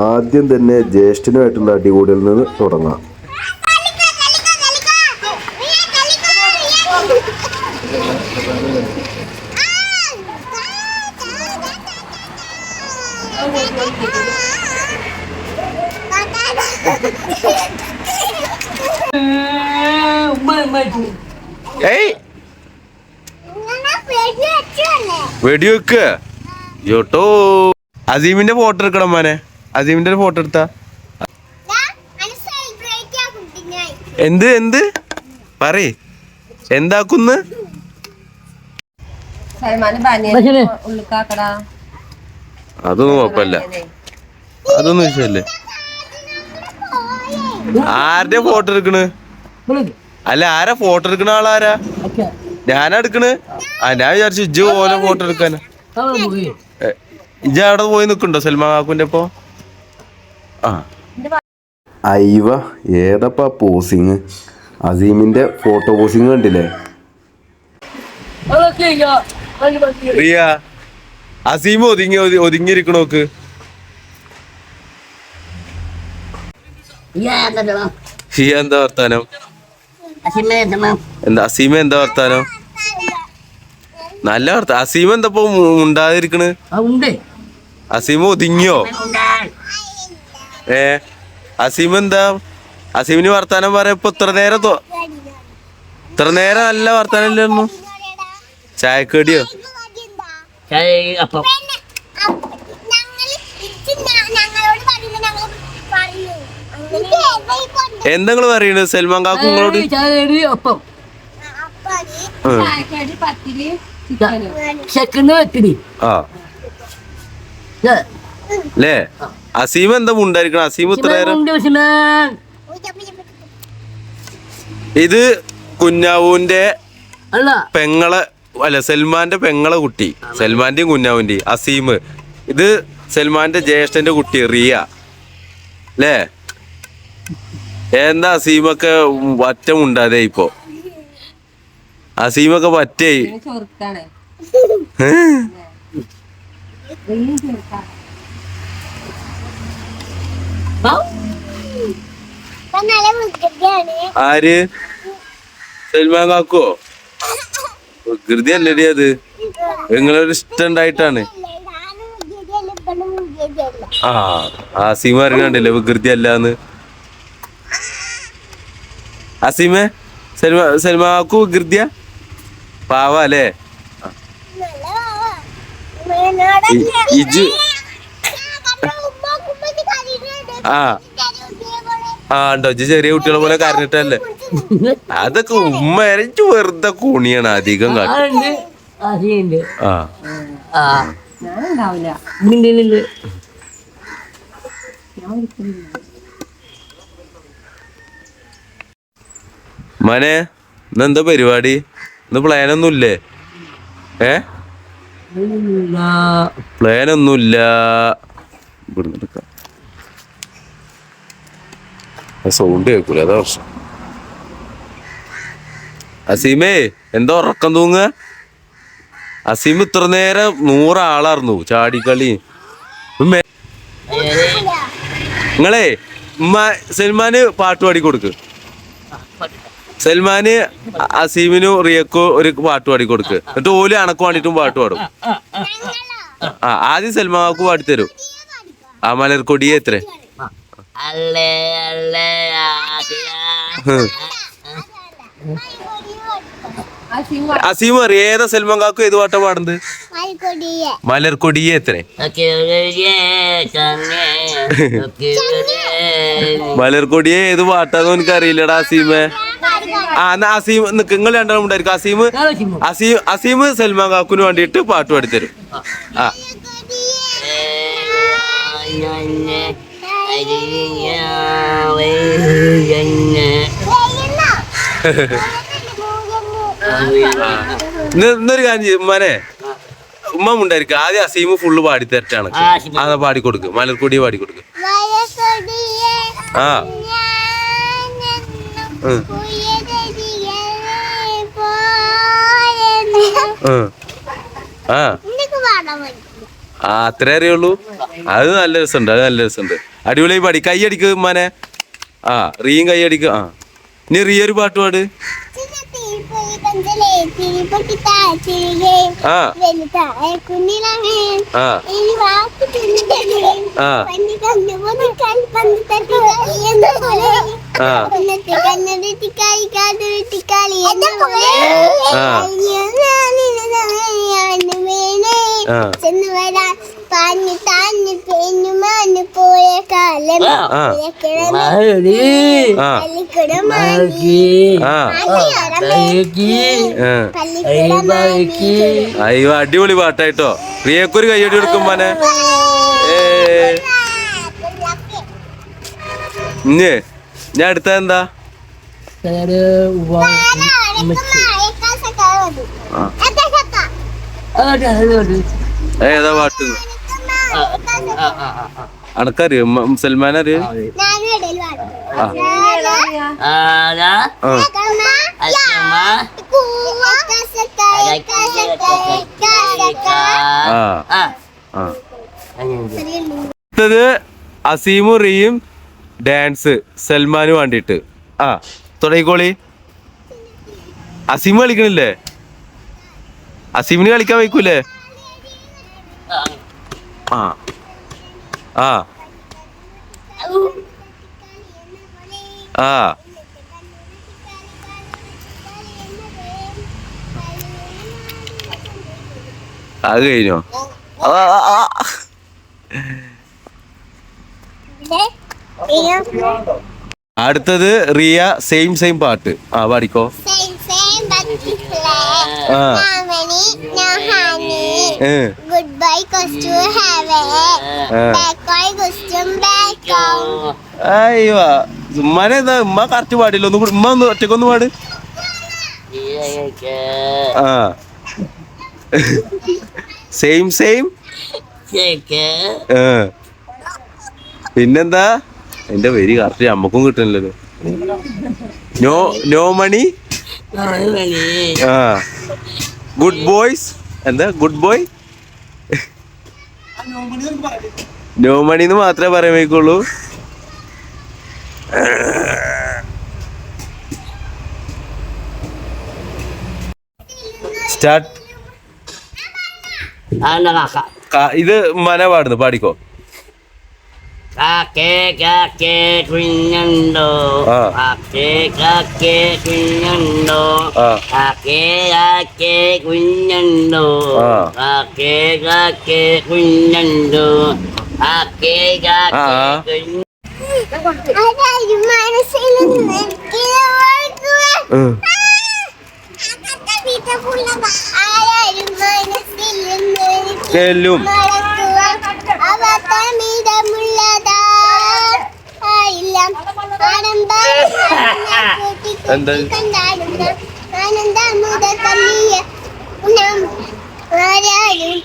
ആദ്യം തന്നെ ജ്യേഷ്ഠനുമായിട്ടുള്ള അടികൂടിയിൽ നിന്ന് തുടങ്ങാം. ഏയ്. വെടിവെക്ക. യോട്ടോ അസീമിന്റെ ഫോട്ടോ എടുക്കണം മോനെ. അസീമിന്റെ ഒരു ഫോട്ടോ എടുത്താ. എന്ത് എന്ത്? പറയ്. എന്താക്കുന്ന്? അതൊന്നും കുഴപ്പമില്ല. അതൊന്നും വിഷയല്ലേ ആരുടെ ഫോട്ടോ എടുക്കണ്? അല്ല ആരാ ഫോട്ടോ എടുക്കണ ആളാരാ? ഞാനാ എടുക്കണ്? ആ ഞാൻ വിചാരിച്ചു ഇജ്ജ് പോലെ ഫോട്ടോ എടുക്കാനാ ഏ, ഇജ്ജ് അവിടെ പോയി നിക്കണ്ടോ സൽമാൻ കാക്കുന്റെ ഇപ്പൊ ആ. അയ്വ ഏതപ്പാ പോസിങ് അസീമിന്റെ ഫോട്ടോ പോസിങ് കണ്ടില്ലേ? റിയ അസീം ഒതുങ്ങി ഒതി- ഒതുങ്ങിയിരിക്കണോക്ക്? ഹിയ എന്താ വർത്താനം? എന്താ അസീമ എന്താ വർത്താനം? നല്ല വർത്താനം അസീമ എന്താ ഇപ്പൊ ഉണ്ടാതിരിക്കണ്? അസീമ ഒതുങ്ങിയോ ഏ അസീം എന്താ? അസീമിന് വർത്താനം പറയാ ഇപ്പൊ ഇത്ര നേരം തോ ഇത്ര നേരം നല്ല വർത്താനം ഇല്ലായിരുന്നു. ചായക്കടിയോ? അപ്പം ഞങ്ങളോട് പറയില്ല ഞങ്ങൾ പറയൂ എന്താ നിങ്ങൾ പറയണത്? സൽമാൻ കാക്കു നിങ്ങളോട്? ഒപ്പം ആ അല്ലേ അസീം എന്താ ഉണ്ടായിരിക്കണം അസീം ഇത്ര നേരം? ഇത് കുഞ്ഞാവൂന്റെ പെങ്ങളെ അല്ല സൽമാന്റെ പെങ്ങളെ കുട്ടി. സൽമാന്റെയും കുഞ്ഞാവൂന്റെയും. അസീം ഇത് സൽമാന്റെ ജ്യേഷ്ഠന്റെ കുട്ടി റിയ. അല്ലേ എന്താ അസീമൊക്കെ വറ്റം ഉണ്ടാതെ ഇപ്പോ? അസീമൊക്കെ പറ്റേ ആര്? സൽമാൻ കാക്കോ വികൃതി അല്ലടി അത്. നിങ്ങളൊരു ഇഷ്ടം ഉണ്ടായിട്ടാണ് ആ അസീമ അറിയണ്ടല്ലേ വികൃതി അല്ലാന്ന് അസീമ സൽമാ സൽമാക്കു വികൃതിയ? പാവ അല്ലേ? ഇജ് ആ. ചെറിയ ആ ഉണ്ടോ? ഇജ്ജ് ചെറിയ കുട്ടികളെ പോലെ കരഞ്ഞിട്ടല്ലേ? അതൊക്കെ ഉമ്മ എരച്ചു വെറുതെ കൂണിയാണ് അധികം മനെ ഇന്നെന്താ പരിപാടി? ഇന്ന് പ്ലാനൊന്നും ഇല്ലേ. ഏ പ്ലാനൊന്നുമില്ല. ഇവിടുന്ന് എടുക്കാം. സൗണ്ട് കേൾക്കൂല അതാ പ്രശ്നം. അസീമേ എന്താ ഉറക്കം തൂങ്ങ അസീം ഇത്ര നേരം നൂറാളായിരുന്നു ചാടിക്കളി. നിങ്ങളെ ഉമ്മ സൽമാന് പാട്ട് പാടി കൊടുക്ക്. സൽമാന് അസീമിനു റിയക്കോ ഒരു പാട്ട് പാടി കൊടുക്ക്. എന്നിട്ട് ഓൽ അണക്ക് വേണ്ടിട്ടും പാട്ട് പാടും. ആ ആദ്യം സൽമാക്ക് പാടിത്തരും. ആ മലർക്കൊടിയെ എത്ര. അല്ലേ അല്ലേ അസീം അറിയ? ഏതാ സൽമാൻ കാക്കു? ഏത് പാട്ടാ പാടുന്നത്. മലർക്കൊടിയെ എത്ര? മലർക്കൊടിയെ ഏത് പാട്ടാന്ന് എനിക്ക് അറിയില്ലടാ അസീമേ. ആ എന്നാ അസീം നിങ്ങൾ രണ്ടാളും ഉണ്ടായിരിക്കും. അസീം അസീം അസീം സൽമാൻ കാക്കുന് വേണ്ടിയിട്ട് പാട്ട് പാടിത്തരും. ആ. ഇന്നൊരു കാര്യം ഉമ്മാനെ. ഉമ്മ ഉണ്ടായിരിക്കും ആദ്യം അസീമ് ഫുള്ള് പാടി തരട്ടാണ് അതാ പാടിക്കൊടുക്ക് മലർക്കൊടി പാടിക്കൊടുക്ക് മലക്കൊടിയെ ആ. ആ അത്രേ അറിയുള്ളൂ. അത് നല്ല രസമുണ്ട്. അത് നല്ല രസമുണ്ട്. അടിപൊളി പാടി. കൈ അടിക്ക് ഉമ്മാനെ. ആ റീയും കൈ അടിക്ക്. ആ. ഇനി റീ ഒരു പാട്ട് പാട്. ആ. ആ. പാഞ്ഞു പോയ കാലം. അയ്യോ അടിപൊളി പാട്ടായിട്ടോ. പ്രിയക്കൊരു കൈയടി കൊടുക്കും മോനെ. ഏ. ഇഞ്ഞ് ഞാൻ അടുത്ത എന്താ ഏതാ പാട്ട്? അനക്കറിയോ? സൽമാൻ അറിയോ. അടുത്തത് അസീമും റിയും ഡാൻസ് സൽമാന് വേണ്ടിയിട്ട്. ആ തുടങ്ങിക്കോളി. അസീം കളിക്കണില്ലേ? അസീമിന് കളിക്കാൻ വയ്ക്കൂലേ? ആ. ആ. ആ. അത് കഴിഞ്ഞോ. അടുത്തത് റിയ സെയിം സെയിം പാട്ട്. ആ പാടിക്കോ. ആ. അയ്യോ ഉമ്മാനെ എന്താ ഉമ്മ കറക്റ്റ് പാടില്ല. ഒന്നും ഉമ്മ ഒന്ന് ഒറ്റക്കൊന്ന് പാട്. ആ. സെയിം സെയിം പിന്നെന്താ? എന്റെ പേര് കറക്റ്റ് അമ്മക്കും കിട്ടണില്ലല്ലോ നോ നോ മണി ആ. ഗുഡ് ബോയ്സ് എന്താ? ഗുഡ് ബോയ് നോ മണി എന്ന് മാത്രമേ പറയാൻ വയ്ക്കുള്ളൂ സ്റ്റാർട്ട് ഇത് മന പാടുന്നു പാടിക്കോ. Kakek kakek kunyendo Ah. kakek kakek kunyendo Ah. kakek kakek kunyendo Ah. kakek kakek kunyendo എന്താ? ആരാരും